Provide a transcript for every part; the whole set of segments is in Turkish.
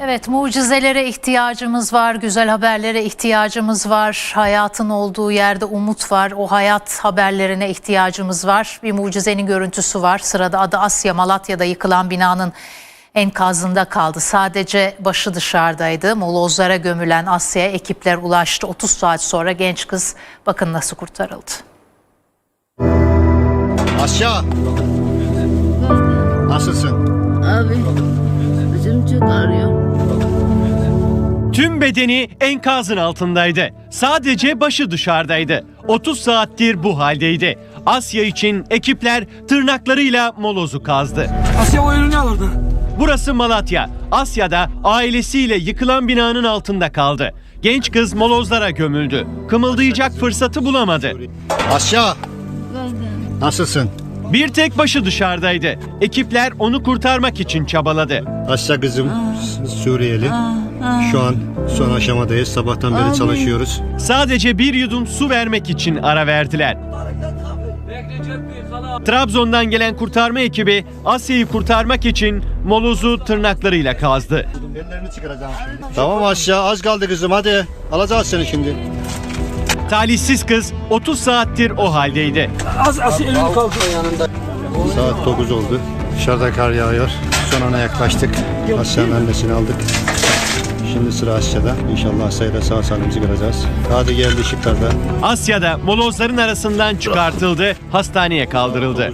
Evet mucizelere ihtiyacımız var, güzel haberlere ihtiyacımız var. Hayatın olduğu yerde umut var. O hayat haberlerine ihtiyacımız var. Bir mucizenin görüntüsü var. Sırada adı Asya Malatya'da yıkılan binanın enkazında kaldı. Sadece başı dışarıdaydı. Molozlara gömülen Asya'ya ekipler ulaştı. 30 saat sonra genç kız bakın nasıl kurtarıldı. Asya. Nasılsın? Abi başım çok ağrıyor. Tüm bedeni enkazın altındaydı. Sadece başı dışarıdaydı. 30 saattir bu haldeydi. Asya için ekipler tırnaklarıyla molozu kazdı. Asya oyununu alırdı. Burası Malatya. Asya'da ailesiyle yıkılan binanın altında kaldı. Genç kız molozlara gömüldü. Kımıldayacak fırsatı bulamadı. Asya. Nasılsın? Bir tek başı dışarıdaydı. Ekipler onu kurtarmak için çabaladı. Asya kızım Suriyeli. Şu an son aşamadayız. Sabahtan beri çalışıyoruz. Sadece bir yudum su vermek için ara verdiler. Trabzon'dan gelen kurtarma ekibi Asya'yı kurtarmak için molozu tırnaklarıyla kazdı. Ellerini çıkaracağım şimdi. Tamam Asya az kaldı kızım hadi. Alacağız seni şimdi. Talihsiz kız 30 saattir o haldeydi. Az Asya elini kaldı. Saat 9 oldu. Dışarıda kar yağıyor. Son ana yaklaştık. Asya'nın annesini aldık. Şimdi sıra Asya'da. İnşallah Asya'yı da sağ salim çıkaracağız. Hadi geldi ışıklarda. Asya'da molozların arasından çıkartıldı, hastaneye kaldırıldı.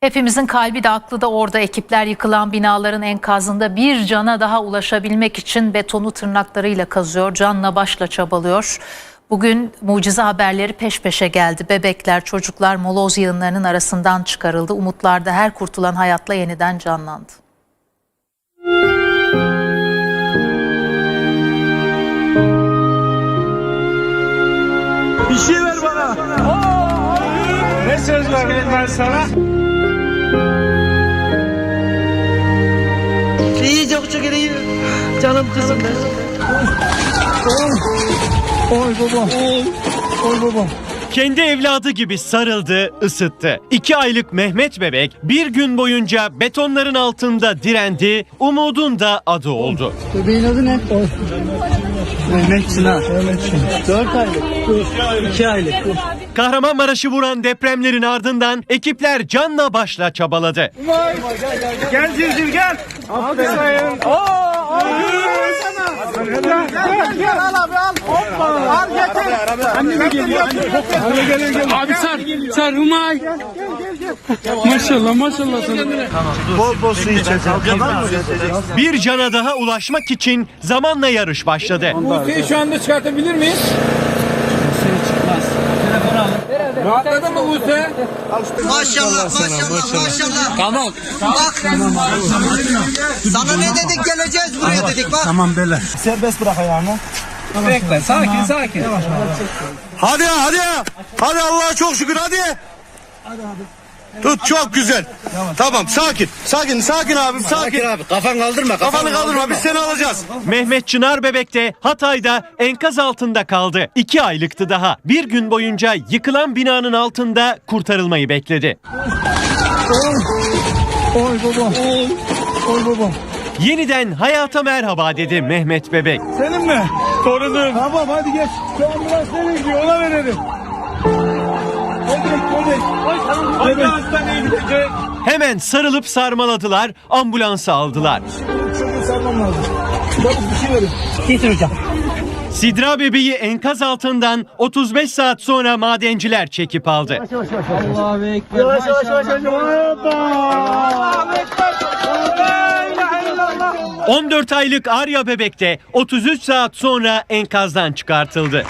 Hepimizin kalbi de aklı da orada ekipler yıkılan binaların enkazında bir cana daha ulaşabilmek için betonu tırnaklarıyla kazıyor, canla başla çabalıyor. Bugün mucize haberleri peş peşe geldi. Bebekler, çocuklar moloz yığınlarının arasından çıkarıldı. Umutlarda her kurtulan hayatla yeniden canlandı. Bir şey ver bana. Ne söz verdim ben sana? İyi çok çok iyi. Canım kızım benim. Oy baba. Oy baba. Kendi evladı gibi sarıldı, ısıttı. İki aylık Mehmet bebek bir gün boyunca betonların altında direndi, umudun da adı oldu. Bebeğin adı ne? Mehmet Çınar. Dört aylık. İki aylık. Kahramanmaraş'ı vuran depremlerin ardından ekipler canla başla çabaladı. Gel Civciv gel. Aferin. Oo, Gel gel gel al abi al. Hoppa. Al getir. Anne geliyor? Abi sar. Sar Rumay. Maşallah maşallah sana. Bol bol su içeceğiz. Tamam mı? Bir cana daha ulaşmak için zamanla yarış başladı. Buse'yi şu anda çıkartabilir miyiz? Rahatladı mı Buse? Maşallah maşallah maşallah. Tamam. Bak. Sana ne dedik geleceğiz buraya dedik bak. Bekle sakin sakin. Hadi hadi. Hadi Allah'a çok şükür hadi. Tut çok güzel. Tamam sakin. Sakin sakin abi sakin. abi kafan kaldırma. Kafanı kaldırma biz seni alacağız. Mehmet Çınar bebek de Hatay'da enkaz altında kaldı. İki aylıktı daha. Bir gün boyunca yıkılan binanın altında kurtarılmayı bekledi. Oy baba. Oy baba. Yeniden hayata merhaba dedi Mehmet bebek. Senin mi? Torunum. Tamam hadi geç. Şu ambulans nereye gidiyor ona verelim. Hemen sarılıp sarmaladılar, ambulansa aldılar. Sidra bebeği enkaz altından 35 saat sonra madenciler çekip aldı. Yavaş yavaş yavaş yavaş. Hoppa. Allahu Ekber. La ilahe illallah. 14 aylık Arya bebek de 33 saat sonra enkazdan çıkartıldı.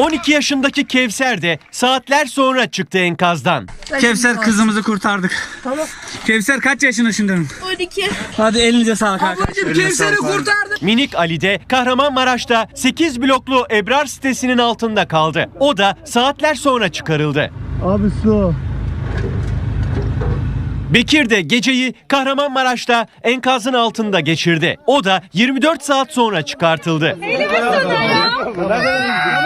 12 yaşındaki Kevser de saatler sonra çıktı enkazdan. Kevser kızımızı kurtardık. Tamam. Kevser kaç yaşında şimdi? 12. Hadi elinize sağlık arkadaşlar. Kevser'i kurtardık. Minik Ali de Kahramanmaraş'ta 8 bloklu Ebrar sitesinin altında kaldı. O da saatler sonra çıkarıldı. Abi su. Bekir de geceyi Kahramanmaraş'ta enkazın altında geçirdi. O da 24 saat sonra çıkartıldı.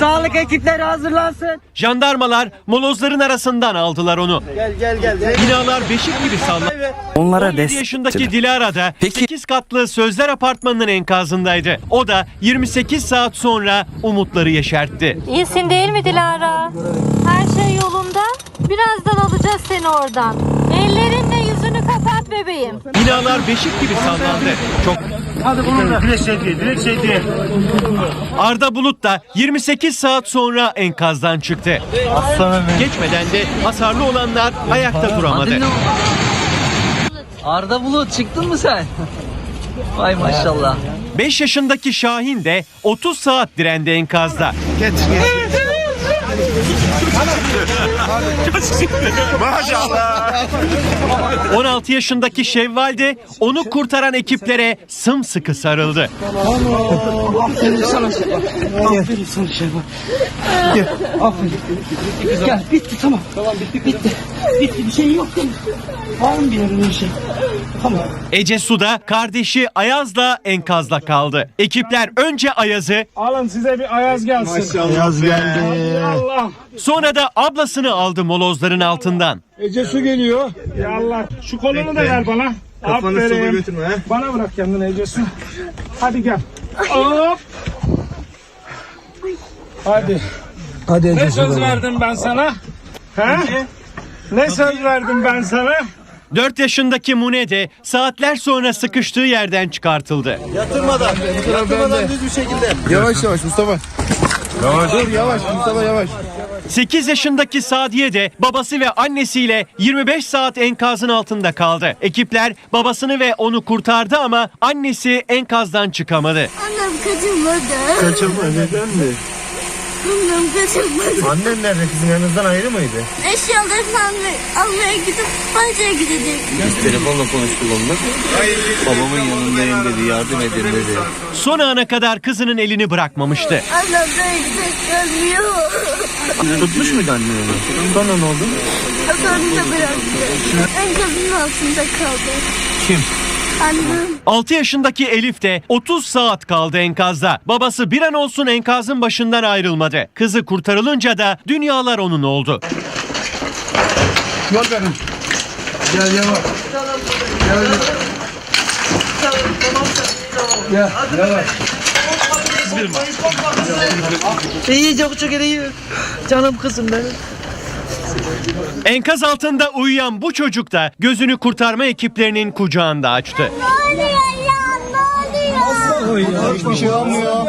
Sağlık ekipleri hazırlansın. Jandarmalar molozların arasından aldılar onu. Gel gel gel. Binalar beşik gibi sallandı. Onlara 17 destek yaşındaki Dilara da 8 katlı Sözler Apartmanı'nın enkazındaydı. O da 28 saat sonra umutları yeşertti. İyisin değil mi Dilara? Her şey yolunda. Birazdan alacağız seni oradan. Ellerinle yüzünü kapat bebeğim. Binalar beşik gibi sallandı. Çok Arda Bulut da 28 saat sonra enkazdan çıktı. Geçmeden de hasarlı olanlar ayakta duramadı. Arda Bulut çıktın mı sen? Vay maşallah. 5 yaşındaki Şahin de 30 saat direndi enkazda. Maşallah. 16 yaşındaki Şevval de onu kurtaran ekiplere sımsıkı sarıldı. Gel bitti tamam. Tamam bitti bitti. Bitti bir şey yok değil mi? Var mı bir yerinde bir şey? Tamam. Ece Suda kardeşi Ayaz'la enkazda kaldı. Ekipler önce Ayaz'ı Alın size bir ayaz gelsin. Yaz geldi. Allah. sonra da ablasını aldı molozların altından. Ece su geliyor. Ya Allah. Şu kolunu da ver bana. Aferin. Bana bırak kendini Ece su. Hadi gel. Hop. Hadi. Hadi Ne söz verdim ben sana? He? Ne söz verdim ben sana? 4 yaşındaki Mune de saatler sonra sıkıştığı yerden çıkartıldı. Yatırmadan. Yatırmadan düz bir şekilde. Yavaş yavaş Mustafa. Yavaş. Dur yavaş Mustafa yavaş. 8 yaşındaki Sadiye de babası ve annesiyle 25 saat enkazın altında kaldı. Ekipler babasını ve onu kurtardı ama annesi enkazdan çıkamadı. Annem kaçırmadı. Kaçırma neden mi? Annem kaçırmadı. Annen nerede kızın yanınızdan ayrı mıydı? Eşyalarını almaya, almaya gidip bahçeye gidecek. Telefonla konuştuk onunla. Babamın yanındayım dedi, yardım edin dedi. Son ana kadar kızının elini bırakmamıştı. Annem de yüksek görmüyor. Tutmuş muydu anne onu? Sonra ne oldu? Sonra bıraktı. Enkazın altında kaldı. Kim? Annem. 6 yaşındaki Elif de 30 saat kaldı enkazda. Babası bir an olsun enkazın başından ayrılmadı. Kızı kurtarılınca da dünyalar onun oldu. Yol verin. Gel yavaş. Gel yavaş. İyi çok çok iyi. Canım kızım benim. Enkaz altında uyuyan bu çocuk da gözünü kurtarma ekiplerinin kucağında açtı. Ne oluyor ya? Ne oluyor? Hiçbir şey olmuyor.